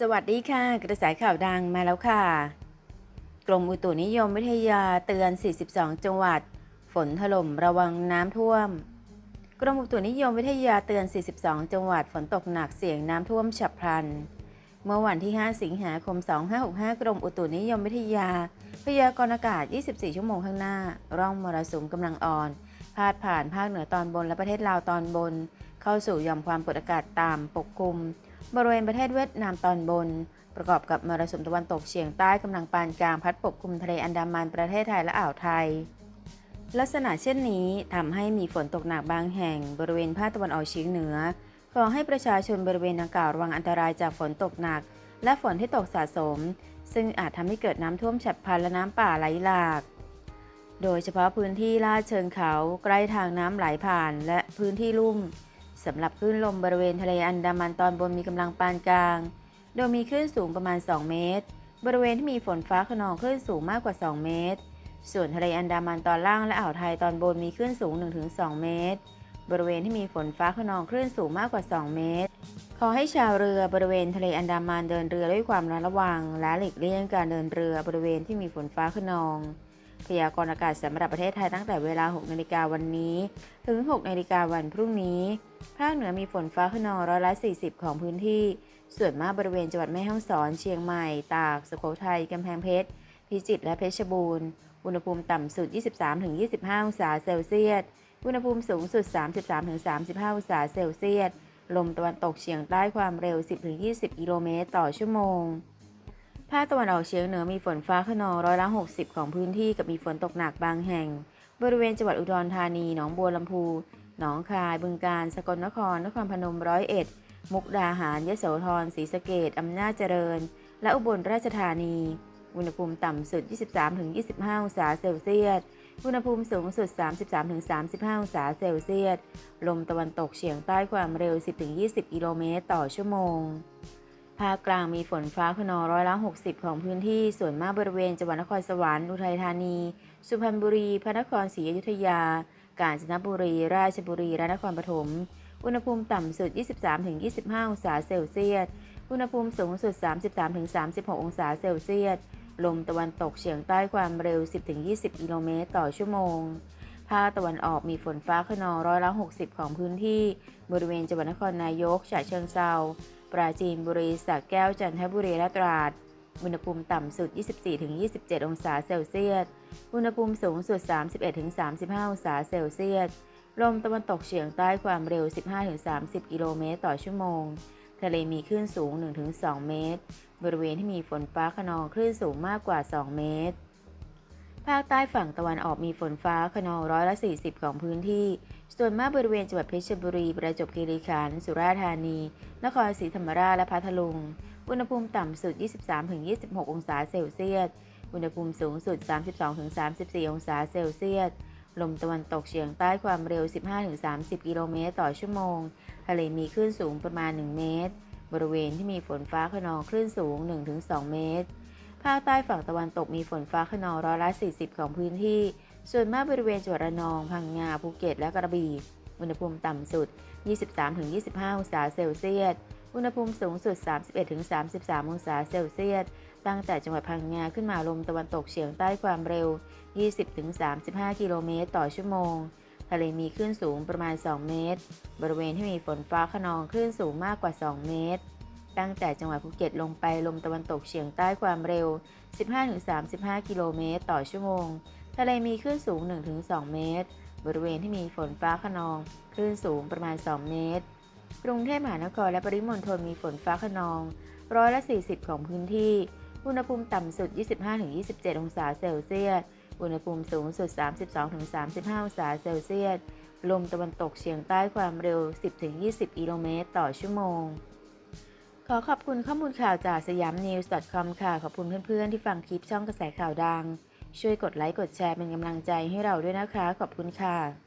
สวัสดีค่ะ กระแสข่าวดังมาแล้วค่ะ กรมอุตุนิยมวิทยาเตือน 42 จังหวัด ฝนถล่มระวังน้ำท่วม กรมอุตุนิยมวิทยาเตือน 42 จังหวัดฝนตกหนักเสี่ยงน้ำท่วมฉับพลัน เมื่อวันที่ 5 สิงหาคม 2565 กรมอุตุนิยมวิทยา พยากรณ์อากาศ 24 ชั่วโมงข้างหน้า ร่องมรสุมกำลังอ่อน พาดผ่านภาคเหนือตอนบนและประเทศลาวตอนบน เข้าสู่หย่อมความกดอากาศต่ำปกคลุม บริเวณประเทศเวียดนามตอนบน ประกอบกับมรสุมตะวันตกเฉียงใต้กำลังปานกลางพัดปกคลุมทะเลอันดามันประเทศไทยและอ่าวไทย ลักษณะเช่นนี้ทำให้มีฝนตกหนักบางแห่ง บริเวณภาคตะวันออกเฉียงเหนือขอให้ประชาชนบริเวณดังกล่าวระวังอันตรายจากฝนตกหนัก และฝนที่ตกสะสม ซึ่งอาจทำให้เกิดน้ำท่วมฉับพลันและน้ำป่าไหลหลาก โดยเฉพาะพื้นที่ลาดเชิงเขาใกล้ทางน้ำไหลผ่านและพื้นที่ลุ่ม สำหรับคลื่นลมบริเวณทะเลอันดามันตอนบนมีกำลังปานกลาง โดยมีคลื่นสูงประมาณ 2 เมตร บริเวณที่มีฝนฟ้าขนองคลื่นสูงมากกว่า 2 เมตร ส่วนทะเลอันดามันตอนล่างและอ่าวไทยตอนบนมีคลื่นสูง 1-2 เมตร บริเวณที่มีฝนฟ้าขนองคลื่นสูงมากกว่า 2 เมตร ขอให้ชาวเรือบริเวณทะเลอันดามันเดินเรือด้วยความระมัดระวัง และหลีกเลี่ยงการเดินเรือบริเวณที่มีฝนฟ้าขนอง พยากรณ์อากาศสำหรับประเทศไทยตั้งแต่เวลา 6 นาฬิกาวันนี้ ถึง 6 นาฬิกาวันพรุ่งนี้ ภาคเหนือมีฝนฟ้าขนองร้อยละ 40 ของพื้นที่ ส่วนมากบริเวณจังหวัดแม่ฮ่องสอน เชียงใหม่ ตาก สุโขทัยกำแพงเพชร พิจิตร และเพชรบูรณ์ อุณหภูมิต่ำสุด 23-25 องศาเซลเซียส อุณหภูมิสูงสุด 33-35 องศาเซลเซียส ลมตะวันตกเฉียงใต้ความเร็ว 10-20 กิโลเมตรต่อชั่วโมง ภาคตะวันออกเฉียงเหนือมีฝนฟ้าขนองร้อยละ 60 ของพื้นที่กับมีฝนตกหนักบางแห่ง บริเวณจังหวัดอุดรธานี หนองบัวลำพู หนองคาย บึงกาฬ สกลนคร นครพนมร้อยเอ็ด มุกดาหาร ยโสธร ศรีสะเกดอำนาจเจริญ และอุบลราชธานี อุณหภูมิต่ำสุด 23-25 องศาเซลเซียส อุณหภูมิสูงสุด 33-35 องศาเซลเซียส ลมตะวันตกเฉียงใต้ความเร็ว 10-20 กิโลเมตรต่อชั่วโมง ภาคกลางมีฝนฟ้าขนองร้อยละ60 ของพื้นที่ ส่วนมากบริเวณจังหวัดนครสวรรค์ อุทัยธานี สุพรรณบุรี พระนครศรีอยุธยา กาญจนบุรี ราชบุรี และนครปฐม อุณหภูมิต่ำสุด 23-25 องศาเซลเซียส อุณหภูมิสูงสุด 33-36 องศาเซลเซียส ลมตะวันตกเฉียงใต้ความเร็ว 10-20 กิโลเมตรต่อชั่วโมงภาคตะวันออกมีฝนฟ้าขนองร้อยละ 60 ของพื้นที่ บริเวณจังหวัดนครนายก ฉะเชิงเทรา ปราจีนบุรีสระแก้วจันทบุรีและตราด อุณหภูมิต่ำสุด 24-27 องศาเซลเซียส อุณหภูมิสูงสุด 31-35 องศาเซลเซียส ลมตะวันตกเฉียงใต้ความเร็ว 15-30 กิโลเมตรต่อชั่วโมง ทะเลมีคลื่นสูง 1-2 เมตร บริเวณที่มีฝนฟ้าขนองคลื่นสูงมากกว่า 2 เมตร ภาคใต้ฝั่งตะวันออกมีฝนฟ้าขนองร้อยละ 40 ของพื้นที่ ส่วนมากบริเวณจังหวัดเพชรบุรี ประจวบคีรีขันธ์ สุราษฎร์ธานี นครศรีธรรมราช และพัทลุง อุณหภูมิต่ำสุด 23-26 องศาเซลเซียส อุณหภูมิสูงสุด 32-34 องศาเซลเซียส ลมตะวันตกเฉียงใต้ความเร็ว 15-30 กิโลเมตรต่อชั่วโมง ทะเลมีคลื่นสูงประมาณ 1 เมตร บริเวณที่มีฝนฟ้าขนองคลื่นสูง 1-2 เมตร ภาคใต้ฝั่งตะวันตกมีฝนฟ้าขนองร้อยละ 40 ของพื้นที่ ส่วนมากบริเวณจังหวัดระนอง พังงา ภูเก็ต และกระบี่ อุณหภูมิต่ำสุด 23-25 องศาเซลเซียส อุณหภูมิสูงสุด 31-33 องศาเซลเซียส ตั้งแต่จังหวัดพังงาขึ้นมาลมตะวันตกเฉียงใต้ความเร็ว 20-35 กิโลเมตรต่อชั่วโมง ทะเลมีคลื่นสูงประมาณ 2 เมตร บริเวณที่มีฝนฟ้าขนองคลื่นสูงมากกว่า 2 เมตร ตั้งแต่จังหวัดภูเก็ตลงไปลมตะวันตกเฉียงใต้ความเร็ว 15-35 กิโลเมตรต่อชั่วโมง ทะเลมีคลื่นสูง 1-2 เมตร บริเวณที่มีฝนฟ้าขนองคลื่นสูงประมาณ 2 เมตร กรุงเทพมหานครและปริมณฑลมีฝนฟ้าขนอง ร้อยละ 40 ของพื้นที่ อุณหภูมิต่ำสุด 25-27 องศาเซลเซียส อุณหภูมิสูงสุด 32-35 องศาเซลเซียส ลมตะวันตกเฉียงใต้ความเร็ว 10-20 กิโลเมตรต่อชั่วโมง ขอขอบคุณข้อมูลข่าวจากสยามนิวส์ com ค่ะ ขอบคุณเพื่อนๆที่ฟังคลิปช่องกระแสข่าวดัง ช่วยกดไลค์กดแชร์เป็นกำลังใจให้เราด้วยนะคะ ขอบคุณค่ะ